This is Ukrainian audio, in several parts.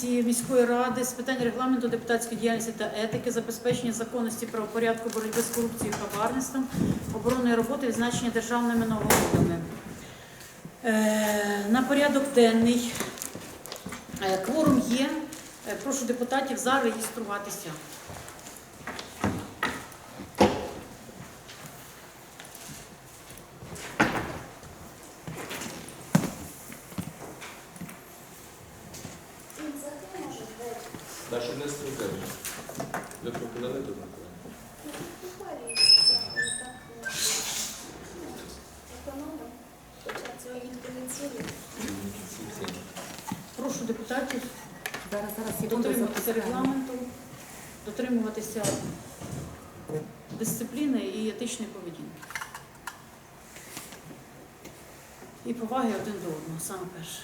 комісії міської ради з питань регламенту, депутатської діяльності та етики, забезпечення законності правопорядку, боротьби з корупцією та хабарництвом, оборонної роботи, відзначення державними нагородами. Е, На порядок денний е, кворум є. Е, Прошу депутатів зареєструватися. Да, щоб не стрілили. Ви прокидали тут Миколаїв? Прошу депутатів Зараз, зараз, секунду, дотримуватися запускаємо. регламенту, дотримуватися дисципліни і етичної поведінки. І поваги один до одного, саме перше.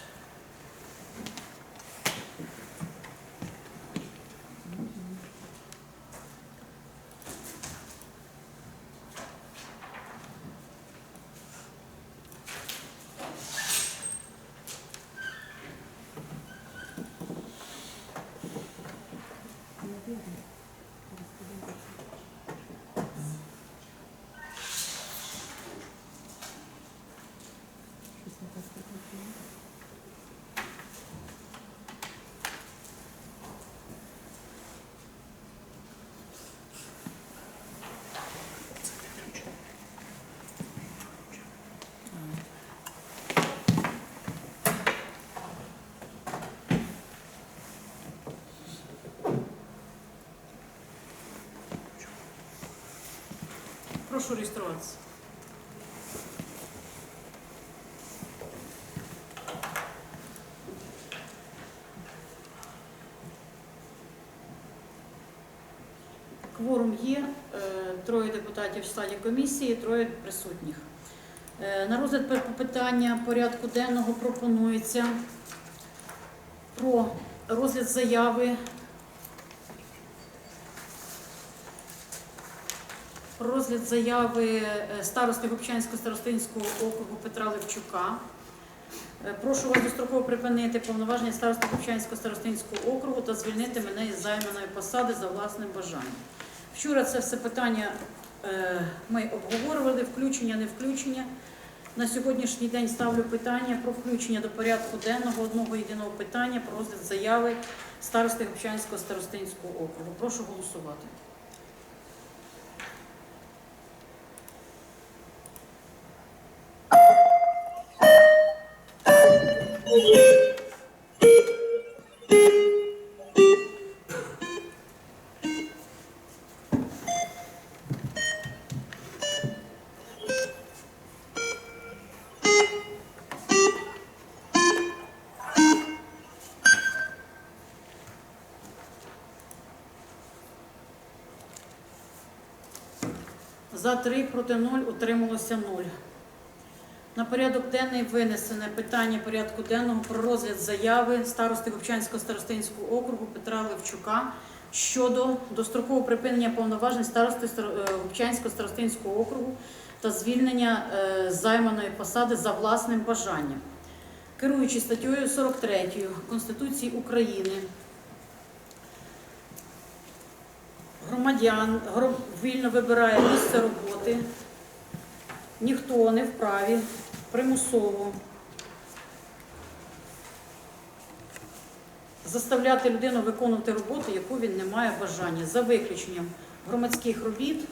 Прошу реєструватися. Кворум є, е, троє депутатів в складі комісії, троє присутніх. Е, На розгляд питання порядку денного пропонується про розгляд заяви про розгляд заяви е, старости Губчанського старостинського округу Петра Левчука. Е, Прошу вас достроково припинити повноваження старости Губчанського старостинського округу та звільнити мене із займаної посади за власним бажанням. Вчора це все питання е, ми обговорювали, включення, не включення. На сьогоднішній день ставлю питання про включення до порядку денного одного єдиного питання про розгляд заяви старости Губчанського старостинського округу. Прошу голосувати. За 3, проти 0, утрималося 0. На порядок денний винесене питання порядку денного про розгляд заяви старости Губчанського старостинського округу Петра Левчука щодо дострокового припинення повноважень старости Стар- е, Губчанського старостинського округу та звільнення е, займаної посади за власним бажанням. Керуючи статтею 43 Конституції України, громадян вільно вибирає місце роботи, ніхто не вправі примусово. Заставляти людину виконувати роботу, яку він не має бажання, за виключенням громадських робіт.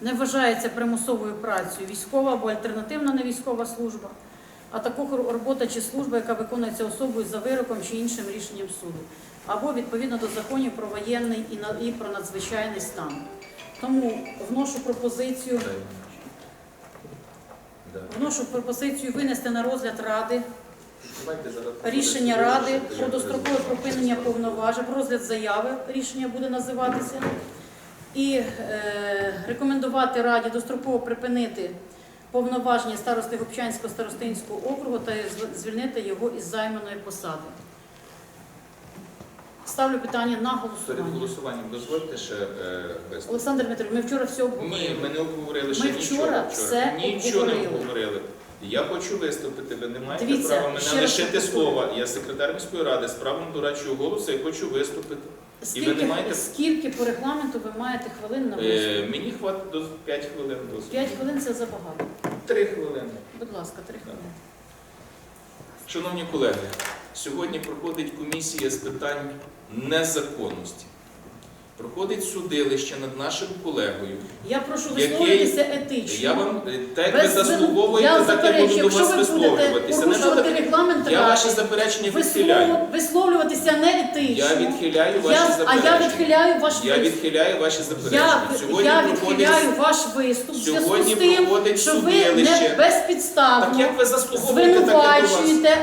Не вважається примусовою працею військова або альтернативна невійськова служба, а також робота чи служба, яка виконується особою за вироком чи іншим рішенням суду, або відповідно до законів про воєнний і про надзвичайний стан. Тому вношу пропозицію, вношу пропозицію винести на розгляд ради рішення ради про дострокове припинення повноважень, про розгляд заяви, рішення буде називатися, і е, рекомендувати раді достроково припинити повноваження старости Губчанського старостинського округу та звільнити його із займаної посади. Ставлю питання на Перед голосуванням дозвольте ще е, виступ. Олександр Дмитрович, ми вчора все Ні, обговорили. ми не обговорили ще Ми нічого. вчора все Нічого не обговорили. Я хочу виступити. Ви не маєте Дивіться, права мене лишити слова. Я секретар міської ради з правом дорадчого голосу. Я хочу виступити. І ви не Скільки, маєте- скільки по регламенту ви маєте хвилин на Е, виступ? мені хватить до 5 хвилин. досить. 5 хвилин це забагато. 3 хвилини. Будь ласка, 3 хвилини. Шановні колеги, сьогодні проходить комісія з питань незаконності. Проходить судилище над нашим колегою. Я прошу висловитися етично. Я вам е, так ви Без заслуговуєте, я так я заперечую, буду до якщо вас ви будете висловлюватися. Не порушувати надо- регламент Я ради, ваші заперечення відхиляю. вислов- висловлюватися не етично. Я відхиляю ваші Я- а заперечення. я відхиляю ваш Я виступ. відхиляю ваші Я, заперечення. Сьогодні я проходить відхиляю ваш виступ в зв'язку Сьогодні тим, проходить що ви судилище. не так як ви заслуговуєте, так і до вас. звинувачуєте,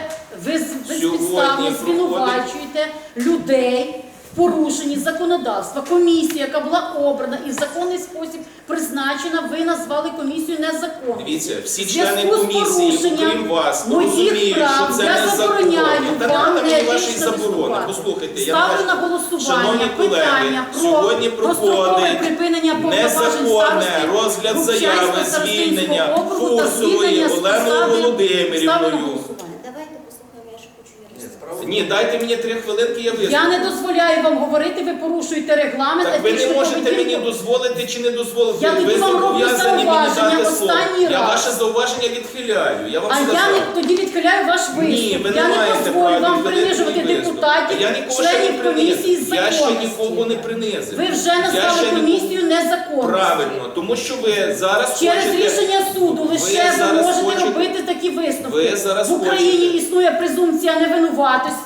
ви з- безпідставно проходить- звинувачуєте людей в порушенні законодавства. Комісія, яка була обрана і в законний спосіб призначена, ви назвали комісію незаконною. Дивіться, всі члени комісії, окрім вас, розуміють, прав, що це я незаконно. забороняю не вам неетично вашої заборони. Послухайте, я Ставлю на голосування питання про сьогодні дострокове проходить припинення Незаконне розгляд заяви звільнення Фурсової Оленою Володимирівною. голосування. Давайте послухаємо, я ще хочу Юрія. Ні, дайте мені три хвилинки, я виступлю. Я не дозволяю вам говорити, ви порушуєте регламент. Так ви не етичну можете поведінку. мені дозволити чи не дозволити. Я тоді ви вам роблю зобов'язані мені зауваження дати слово. останній Я раз. ваше зауваження відхиляю. Я вам А сказав. я не тоді відхиляю ваш виступ. Ні, ви не я не маєте дозволю права вам відхилити принижувати мій виступ. депутатів, Я нікого ще не членів комісії з. Я ще нікого не принизив. Ви вже Я назвали комісію незаконною. Правильно, тому що ви зараз Через хочете... рішення суду лише ви, зараз можете хочете- робити такі висновки. Ви зараз в Україні хочете- існує презумпція невинуватості,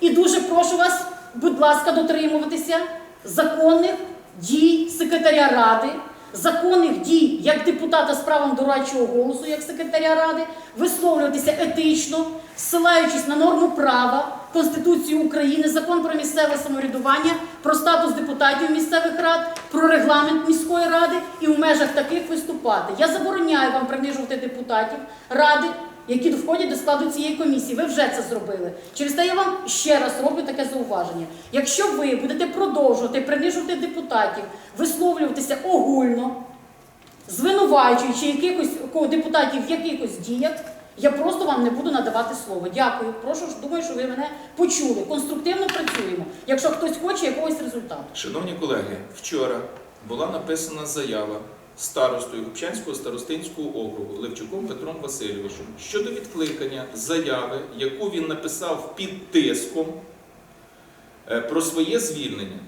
і дуже прошу вас, будь ласка, дотримуватися законних дій секретаря ради, законних дій як депутата з правом дорадчого голосу, як секретаря ради, висловлюватися етично, ссилаючись на норму права, Конституцію України, закон про місцеве самоврядування, про статус депутатів місцевих рад, про регламент міської ради і в межах таких виступати. Я забороняю вам принижувати депутатів ради, які входять до складу цієї комісії. Ви вже це зробили. Через те я вам ще раз роблю таке зауваження. Якщо ви будете продовжувати принижувати депутатів, висловлюватися огульно, звинувачуючи якихось депутатів в якихось діях, я просто вам не буду надавати слово. Дякую. Прошу, думаю, що ви мене почули. Конструктивно працюємо, якщо хтось хоче якогось результату. Шановні колеги, вчора була написана заява старостою Губчанського старостинського округу Левчуком Петром Васильовичем щодо відкликання заяви, яку він написав під тиском е, про своє звільнення.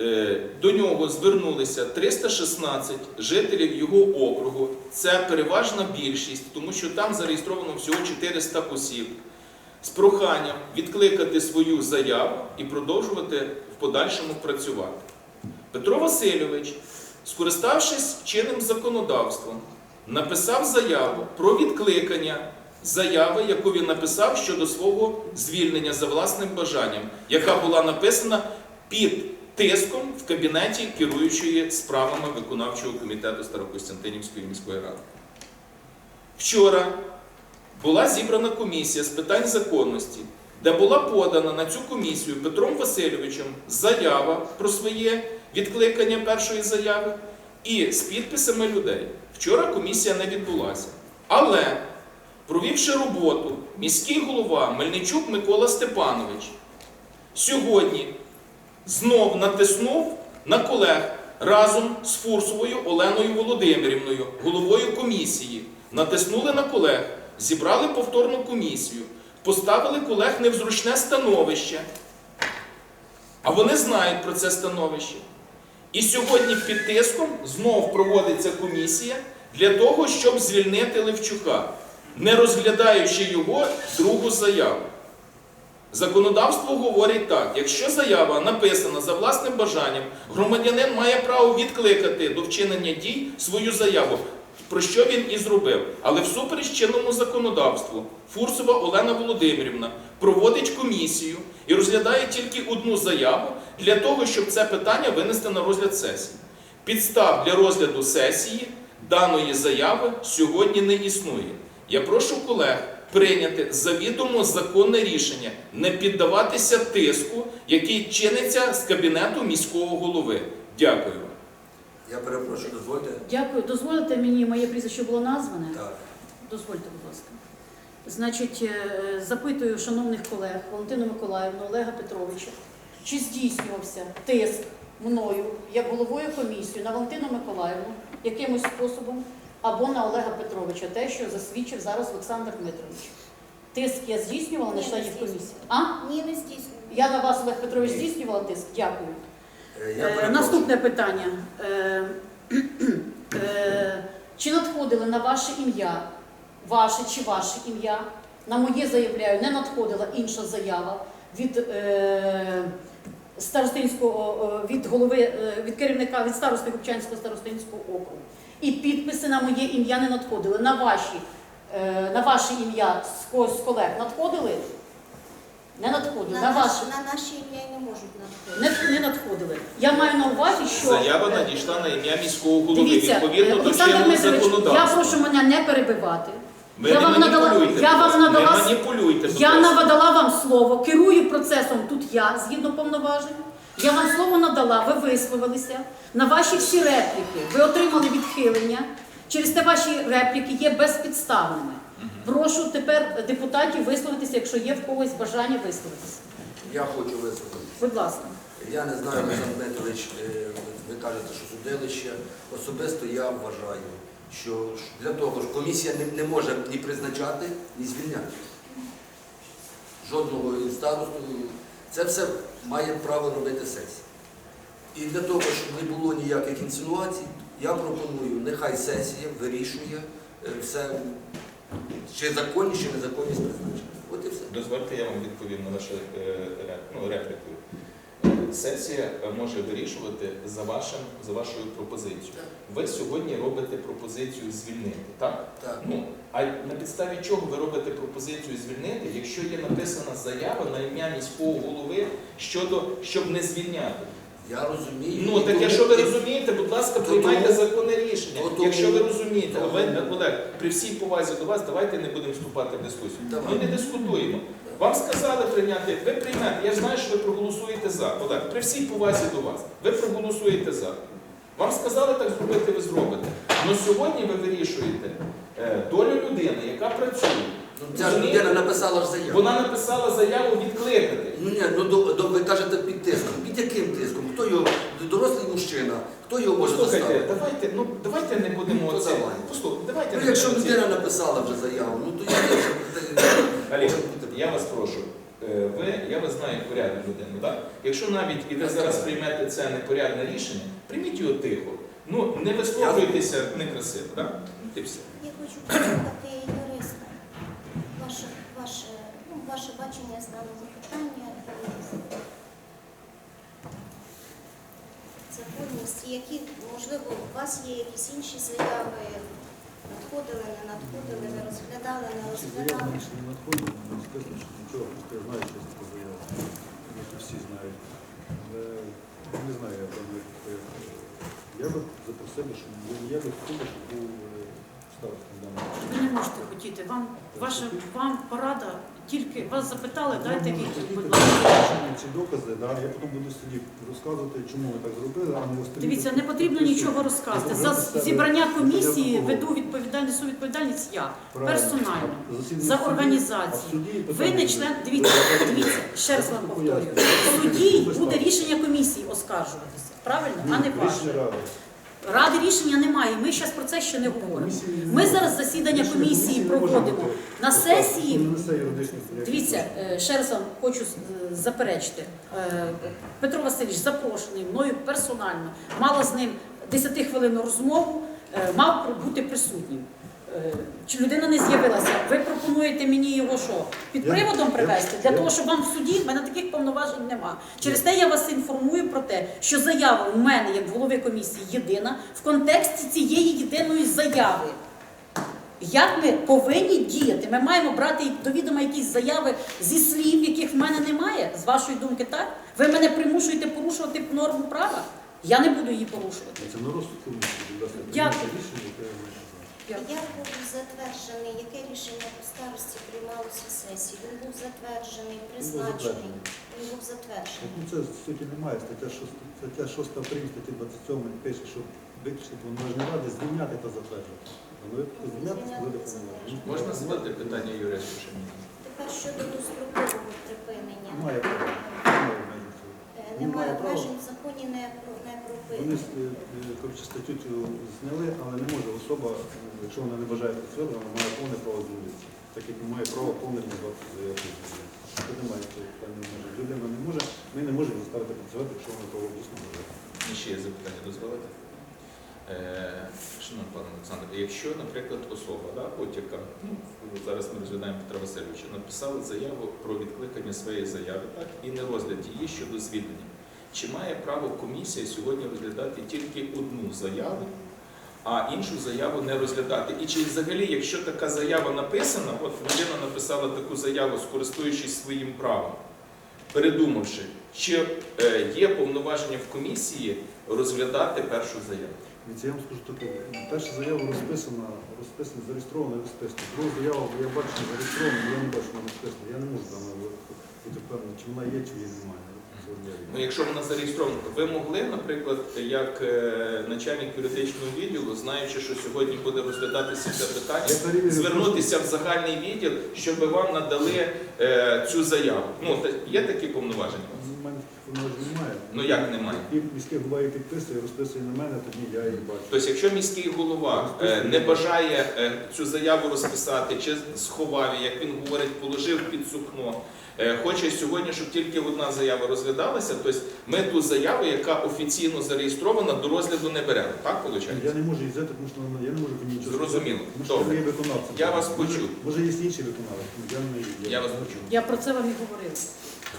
Е, До нього звернулися 316 жителів його округу. Це переважна більшість, тому що там зареєстровано всього 400 осіб. З проханням відкликати свою заяву і продовжувати в подальшому працювати. Петро Васильович, скориставшись чинним законодавством, написав заяву про відкликання заяви, яку він написав щодо свого звільнення за власним бажанням, яка була написана під тиском в кабінеті керуючої справами виконавчого комітету Старокостянтинівської міської ради. Вчора була зібрана комісія з питань законності, де була подана на цю комісію Петром Васильовичем заява про своє відкликання першої заяви і з підписами людей. Вчора комісія не відбулася. Але, провівши роботу, міський голова Мельничук Микола Степанович сьогодні знов натиснув на колег разом з Фурсовою Оленою Володимирівною, головою комісії. Натиснули на колег, зібрали повторну комісію, поставили колег не в зручне становище. А вони знають про це становище. І сьогодні під тиском знов проводиться комісія для того, щоб звільнити Левчука, не розглядаючи його другу заяву. Законодавство говорить так: якщо заява написана за власним бажанням, громадянин має право відкликати до вчинення дій свою заяву, про що він і зробив. Але всупереч чинному законодавству Фурсова Олена Володимирівна проводить комісію і розглядає тільки одну заяву для того, щоб це питання винести на розгляд сесії. Підстав для розгляду сесії даної заяви сьогодні не існує. Я прошу колег прийняти завідомо законне рішення, не піддаватися тиску, який чиниться з кабінету міського голови. Дякую. Я перепрошую, дозвольте. Дякую. Дозволите мені моє прізвище було назване. Так. Дозвольте, будь ласка. Значить, е, запитую шановних колег Валентину Миколаївну, Олега Петровича, чи здійснювався тиск мною як головою комісії на Валентину Миколаївну якимось способом або на Олега Петровича, те, що засвідчив зараз Олександр Дмитрович. Тиск я здійснювала на Ні, не членів комісії. А? Ні, не здійснює. Я на вас, Олег Петрович, Ні. здійснювала тиск? Дякую. Е, Е. Наступне питання. Е, е, Чи надходили на ваше ім'я, ваше чи ваше ім'я? На моє заявляю, не надходила інша заява від е, старостинського е, від голови е, від керівника від старости Губчанського старостинського округу. І підписи на моє ім'я не надходили. На ваші е, на ваше ім'я з з колег надходили? Не надходили. На, На наш, на наші ім'я не можуть надходити. не, не надходили. Я маю на увазі, що Заява е, надійшла на ім'я міського голови Дивіться, відповідно е, до Олександр чинного Дмитрович, я законодавства. прошу мене не перебивати. Ви я не вам надала- маніпулюйте, я будь вам ласка, надала- Не маніпулюйте, будь Я ласка. надала вам слово, керую процесом тут я, згідно повноважень. Я вам слово надала, ви висловилися. На ваші всі репліки ви отримали відхилення. Через те ваші репліки є безпідставними. Прошу тепер депутатів висловитися, якщо є в когось бажання висловитися. Я хочу висловити. Будь ласка. Я не знаю, Олександр Дмитрович, е, ви кажете, що судилище. Особисто я вважаю, що для того ж комісія не, не може ні призначати, ні звільняти. Жодного старосту. Це все має право робити сесія. І для того, щоб не було ніяких інсинуацій, я пропоную, нехай сесія вирішує е, все, чи законність, чи незаконність призначення. От і все. Дозвольте, я вам відповім на вашу е, ну, репліку. Сесія е, може вирішувати за, вашим, за вашою пропозицією. Ви сьогодні робите пропозицію звільнити, так? Так. Ну, а на підставі чого ви робите пропозицію звільнити, якщо є написана заява на ім'я міського голови щодо щоб не звільняти? Я розумію. Ну так якщо ви розумієте, будь ласка, приймайте законне рішення. тому- Якщо ви розумієте, тому- Олег, при всій повазі до вас, давайте не будемо вступати в дискусію. Давай. Ми не дискутуємо. Вам сказали прийняти, ви приймете. Я ж знаю, що ви проголосуєте за. Олег, при всій повазі до вас, ви проголосуєте за. Вам сказали так зробити, ви зробите. Але сьогодні ви вирішуєте е, долю людини, яка працює. Ну, ця ж людина написала ж заяву. Вона написала заяву відкликати. Ну ні, ну до, до, ви кажете під тиском. Хто його дорослий мужчина? Хто його може Послухайте, заставити? давайте, ну давайте не будемо Ну, давай. Послухайте, давайте Ну, не якщо будемо людина написала вже заяву, ну то я не Олег, я вас прошу. е, Ви, я вас знаю як порядну людину, так? Якщо навіть і ви зараз приймете це непорядне рішення, прийміть його тихо. Ну, не висловлюйтеся некрасиво, так? І все. Я хочу послухати юриста. Ваше, ваше, ну, ваше бачення з даного запитання. Законність, які, можливо, у вас є якісь інші заяви, надходили, не надходили, ви розглядали, не розглядали. Не надходить, не сказано, що нічого, просто я знаю, що це така заява. Тому що всі знають. Але не знаю, я там. Я би запросив, щоб я би хотів, щоб був е, старостом даного. Ви не можете хотіти. Вам ваша вам порада тільки вас запитали, дайте відповідь, будь ласка. Ці докази, да, я потім буду суді розказувати, чому ви так зробили, а не остальні. Дивіться, не потрібно нічого розказувати. За зібрання комісії веду відповідальність, у відповідальність я персонально. За організацію. Ви не член. Дивіться, дивіться, ще раз вам повторюю. В суді буде рішення комісії оскаржуватися. Правильно, а не ваше. Ради. Рішення немає. Ми зараз про це ще не говоримо. Ми зараз засідання комісії проводимо на сесії. Юридичних ніяких Дивіться, е, ще раз вам хочу е, заперечити. Е, Петро Васильович запрошений мною персонально, мала з ним 10-хвилинну розмову, е, мав бути присутнім. Е, Чи людина не з'явилася? Ви пропонуєте мені його що? Під Я- приводом я- привезти? Для я- того, щоб вам в суді в мене таких повноважень нема. Через те я вас інформую про те, що заява у мене, як голови комісії, єдина в контексті цієї єдиної заяви. Як ми повинні діяти? Ми маємо брати до відома якісь заяви зі слів, яких в мене немає. З вашої думки, так? Ви мене примушуєте порушувати норму права? Я не буду її порушувати. Це на розсуд комісії, Дякую. Як був затверджений, яке рішення по старості приймалося сесії? Він був затверджений, призначений. Він був затверджений. Ну, це суті немає. Стаття 6, стаття 6 прим, статті 27 пише, що виключно повноважні ради звільняти та затверджувати. Ви звільняєтесь, буде повноваження. Можна задати питання Юрію Сушині? Тепер щодо дострокового припинення. Немає права. Немає обмежень. Е, Немає обмежень в законі не про- не Вони прописано. е, е, коротше, статтю цю зняли, але не може особа, е, якщо вона не бажає працювати, вона має повне право звільнитися. Так як не має права повне назвати заявку. Тут немає цього питання обмежень. Людина не може, ми не можемо заставити працювати, якщо вона того дійсно бажає. І ще є запитання дозволите? Шановний пане Олександр, якщо, наприклад, особа, да, от яка, ну, зараз ми розглядаємо Петра Васильовича, написала заяву про відкликання своєї заяви так, і не розгляд її щодо звільнення, чи має право комісія сьогодні розглядати тільки одну заяву, а іншу заяву не розглядати? І чи взагалі, якщо така заява написана, от людина написала таку заяву, скористуючись своїм правом, передумавши, чи е, є повноваження в комісії розглядати першу заяву? Я вам скажу таке. Перша заява розписана, розписана, зареєстрована і розписана. Друга заява, я бачу, зареєстрована, я не бачу, вона розписана. Я не можу там бути впевнений, чи вона є, чи її немає. Ну, якщо вона зареєстрована, ви могли, наприклад, як е, начальник юридичного відділу, знаючи, що сьогодні буде розглядатися це питання, звернутися в загальний відділ, щоб вам надали е, цю заяву. Ну, та- є такі повноваження? У мене повноважень немає. Ну як немає? І міський голова її підписує, розписує на мене, тоді я її бачу. Тобто, якщо міський голова е, не бажає е, цю заяву розписати, чи сховав її, як він говорить, положив під сукно, е, хоче сьогодні, щоб тільки одна заява розглядалася, тобто ми ту заяву, яка офіційно зареєстрована, до розгляду не беремо. Так виходить? Я не можу її взяти, тому що вона- я не можу по ній нічого Зрозуміло. сказати, Тому що Добре. я є виконавцем. Я вас Може- почув. Може, є інший виконавець, ну, я не Я вас почув. Я про це вам і говорила.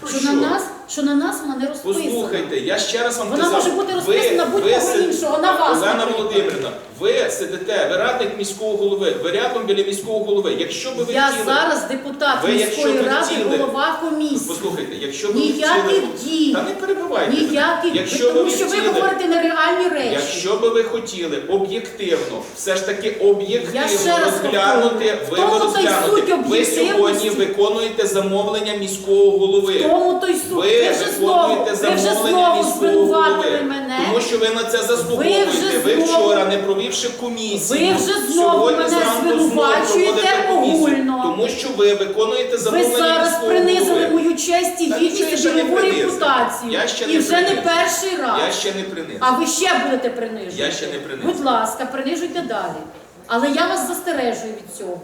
Про Що що? на нас, що на нас вона не розписана. Послухайте, я ще раз вам Вона казав, може бути розписана будь-кого іншого, на вас. Олена наприклад. Володимирівна, ви сидите, ви радник міського голови, ви рядом біля міського голови. Якщо би ви Я хотіли, зараз депутат Ви, якщо міської ви ради, хотіли- голова комісії. послухайте, якщо ви хотіли, Ніяких дій, та не перебивайте. мене. ніяких Якщо дій, тому ви що ви хотіли- говорите нереальні речі. Якщо би ви хотіли об'єктивно, все ж таки Я об'єктивно ще раз розглянути, повторюю, ви би й розглянути. суть Ви об'єктивності. сьогодні виконуєте замовлення міського голови. Тому той суд, Ви ви вже знову, ви вже замовлення знову звинуватили мене. Тому що ви на це заслуговуєте. вже Ви знову- вчора, не провівши комісію, Ви вже знову сьогодні мене зранку знову звинувачуєте проводите комісію. огульно. Тому що ви виконуєте Ви замовлення зараз міського принизили мою честь і Та гідність і ще не принизив. репутацію. Я ще І не вже не принизив. перший раз. Я ще не принизив. А ви ще будете принижувати. Я ще не принизив. Будь ласка, принижуйте далі. Але я вас застережую від цього.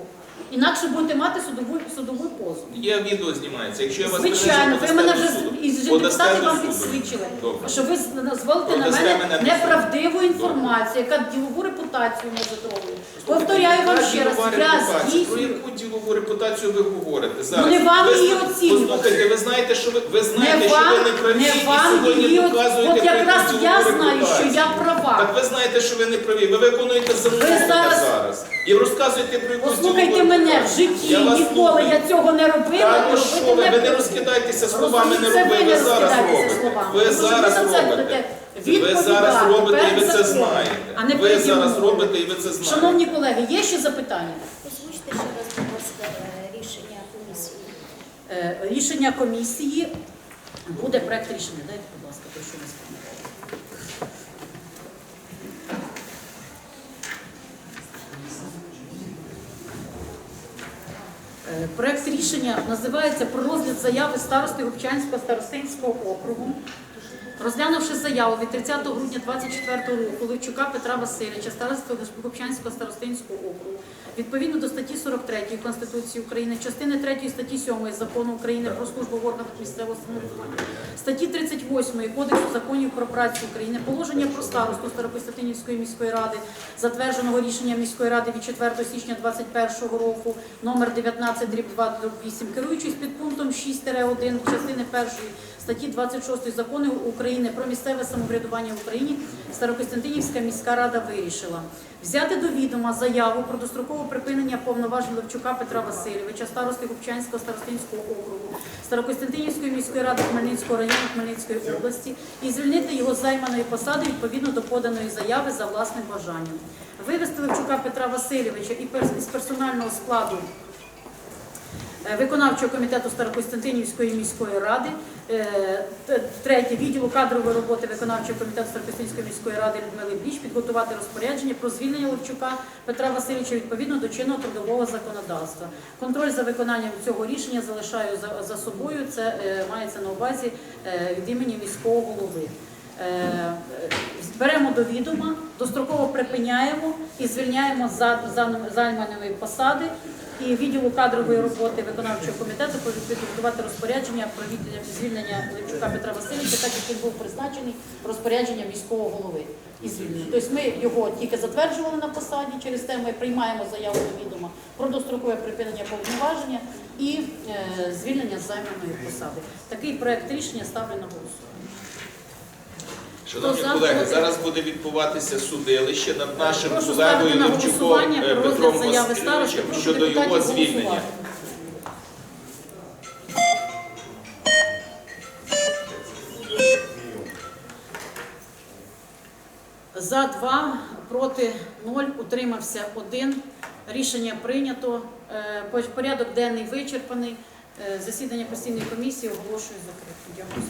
Інакше будете мати судову позов. Є відео знімається. Якщо я вас Звичайно, ви мене вже і Подасте депутати до вам суду. Добре. що ви дозволите на Подасте мене мене до суду. неправдиву інформацію, яка ділову репутацію може затрогує. Повторяю вам ще раз, я репутація? Про яку ділову репутацію ви говорите зараз? Ну, не вам ви, її оцінювати. Послухайте, ви знаєте, що ви, ви знаєте, Не що вам, ви не праві не і вам сьогодні її от, от якраз я знаю, що я права. Так ви знаєте, що ви не праві. Ви виконуєте замовлення зараз- зараз. І розказуєте про якусь Послухайте ділову мене, в житті Я ніколи я цього не робила. Та ну що ви, ви не розкидайтеся словами, не робите, ви зараз робите. Ви зараз робите. Ви зараз відповідати робите і ви перед це законом, знаєте. а не Ви переді зараз мною. робите і ви це знаєте. Шановні колеги, є ще запитання? Озвучте ще раз, будь ласка, е, рішення комісії. Е, Рішення комісії буде проект рішення. Дайте, будь ласка, прошу вас. Е, Проект рішення називається про розгляд заяви старости Губчанського старостинського округу. Розглянувши заяву від 30 грудня 24 року Левчука Петра Васильовича, староста Губчанського старостинського округу, відповідно до статті 43 Конституції України, частини 3 статті 7 Закону України про службу в органах місцевого самоврядування, статті 38 Кодексу законів про працю України, положення про старосту Старокостянтинівської міської ради, затвердженого рішення міської ради від 4 січня 2021 року, номер 19 дріб 2 8, керуючись під пунктом 6-1 частини 1 статті 26 закону України про місцеве самоврядування в Україні, Старокостянтинівська міська рада вирішила взяти до відома заяву про дострокове припинення повноважень Левчука Петра Васильовича, старости Губчанського старостинського округу, Старокостянтинівської міської ради Хмельницького району Хмельницької області і звільнити його з займаної посади відповідно до поданої заяви за власним бажанням. Вивести Левчука Петра Васильовича і із персонального складу виконавчого комітету Старокостянтинівської міської ради, е, третє відділу кадрової роботи виконавчого комітету Старокостянтинівської міської ради Людмили Біч підготувати розпорядження про звільнення Левчука Петра Васильовича відповідно до чинного трудового законодавства. Контроль за виконанням цього рішення залишаю за, собою. Це е, мається на увазі е, від імені міського голови. Е, е, Беремо до відома, достроково припиняємо і звільняємо за за- займаної посади і відділу кадрової роботи виконавчого комітету підготувати розпорядження про звільнення Левчука Петра Васильовича, так як він був призначений розпорядженням міського голови і звільнення. Тобто ми його тільки затверджували на посаді, через те ми приймаємо заяву до відома про дострокове припинення повноваження і е, звільнення з займаної посади. Такий проект рішення ставлю на голосування. Шановні Хто за, колеги, проти? зараз буде відбуватися судилище над нашим Прошу колегою ставити на Левчуком голосування е, про Петром розгляд заяви старости. Васильовичем Прошу щодо його депутатів звільнення. голосувати. За два, проти нуль, утримався один. Рішення прийнято. Е, Порядок денний вичерпаний. Е, Засідання постійної комісії оголошую закритим. Дякую.